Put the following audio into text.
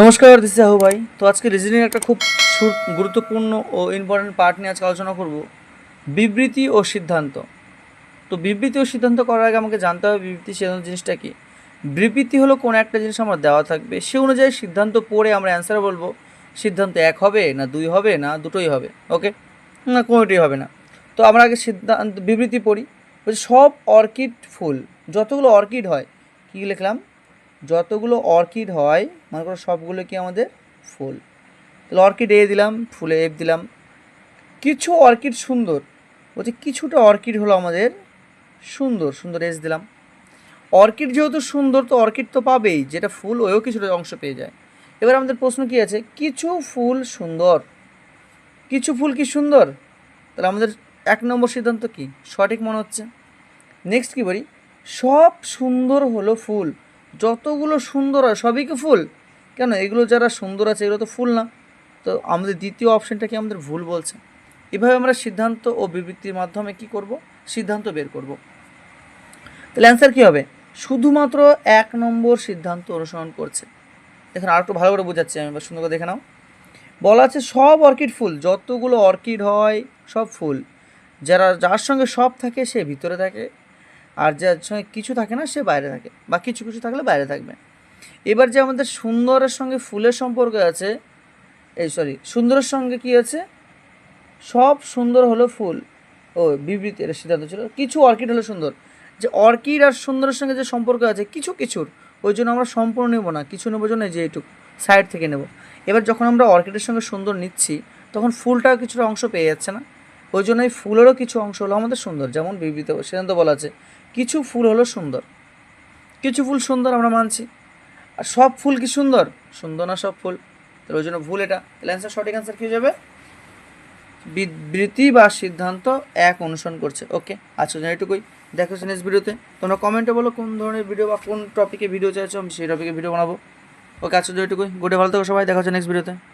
নমস্কার দিস সাহু ভাই তো আজকে রিজনিং একটা খুব গুরুত্বপূর্ণ ও ইম্পর্টেন্ট পার্ট নিয়ে আজকে আলোচনা করব। বিবৃতি ও সিদ্ধান্ত। তো বিবৃতি ও সিদ্ধান্ত করার আগে আমাকে জানতে হবে বিবৃতি সিদ্ধান্ত জিনিসটা কি? বিবৃতি হলো কোনো একটা জিনিস আমার দেওয়া থাকবে। সে অনুযায়ী সিদ্ধান্ত পড়ে আমরা অ্যান্সার বলব, সিদ্ধান্ত এক হবে না দুই হবে না দুটোই হবে ওকে না, কোনোটাই হবে না। তো আমরা আগে সিদ্ধান্ত, বিবৃতি পড়ি। বলছি, সব অর্কিড ফুল, যতগুলো অর্কিড হয়, কী লিখলাম? যতগুলো অর্কিড হয়, মনে করো সবগুলো কি আমাদের ফুল। তাহলে অর্কিড এ দিলাম, ফুলে এফ দিলাম। কিছু অর্কিড সুন্দর, বলছে কিছুটা অর্কিড হলো আমাদের সুন্দর সুন্দর এস দিলাম। অর্কিড যেহেতু সুন্দর, তো অর্কিড তো পাবেই, যেটা ফুল ওয়েও কিছুটা অংশ পেয়ে যায়। এবার আমাদের প্রশ্ন কি আছে? কিছু ফুল সুন্দর। কিছু ফুল কি সুন্দর? তাহলে আমাদের এক নম্বর সিদ্ধান্ত কি? সঠিক মনে হচ্ছে। নেক্সট কি বলি? সব সুন্দর হলো ফুল। যতগুলো সুন্দর হয়, সবই কি ফুল? কেন? এগুলো যারা সুন্দর আছে, এগুলো তো ফুল না। তো আমাদের দ্বিতীয় অপশনটা কি আমাদের ভুল বলছে? এভাবে আমরা সিদ্ধান্ত ও বিবৃতির মাধ্যমে কি করব? সিদ্ধান্ত বের করব। তাহলে অ্যান্সার কী হবে? শুধুমাত্র এক নম্বর সিদ্ধান্ত অনুসরণ করছে। এখন আর একটু ভালো করে বোঝাচ্ছি আমি, এবার সুন্দর করে দেখে নাও। বলা আছে সব অর্কিড ফুল, যতগুলো অর্কিড হয়, সব ফুল। যারা, যার সঙ্গে সব থাকে, সে ভিতরে থাকে। আর যার সঙ্গে কিছু থাকে না, সে বাইরে থাকে বা কিছু কিছু থাকলে বাইরে থাকবে। এবার যে আমাদের সুন্দরের সঙ্গে ফুলের সম্পর্ক আছে, এই সরি সুন্দরের সঙ্গে কি আছে? সব সুন্দর হলো ফুল। ও, বিবৃতি, এটা সিদ্ধান্ত ছিল। কিছু অর্কিড হলো সুন্দর। যে অর্কিড আর সুন্দরের সঙ্গে যে সম্পর্ক আছে, কিছু কিছুর, ওই জন্য আমরা সম্পূর্ণ নেব না, কিছু নেব জন্য যে এইটুকু সাইড থেকে নেব। এবার যখন আমরা অর্কিডের সঙ্গে সুন্দর নিচ্ছি, তখন ফুলটাও কিছুটা অংশ পেয়ে যাচ্ছে না। ওই জন্য এই ফুলেরও কিছু অংশ হলো আমাদের সুন্দর, যেমন বিবৃতি সিদ্ধান্ত বলা আছে, কিছু ফুল হলো সুন্দর। কিছু ফুল সুন্দর আমরা মানছি। আর সব ফুল কি সুন্দর? সুন্দর না সব ফুল? তাহলে ওই জন্য ভুল এটা। তাহলে অ্যান্সার সঠিক অ্যান্সার কী যাবে? বিবৃতি বা সিদ্ধান্ত এক অনুসরণ করছে। ওকে জন্য এটুকুই দেখো নেক্সট ভিডিওতে তোমরা কমেন্টে বলো কোন ধরনের ভিডিও বা কোন টপিকে ভিডিও চাইছো, আমি সেই টপিকে ভিডিও বানাবো। ওকে জন্য এটুকুই গুডে ভালো থাকো সবাই। দেখা হচ্ছে নেক্সট ভিডিওতে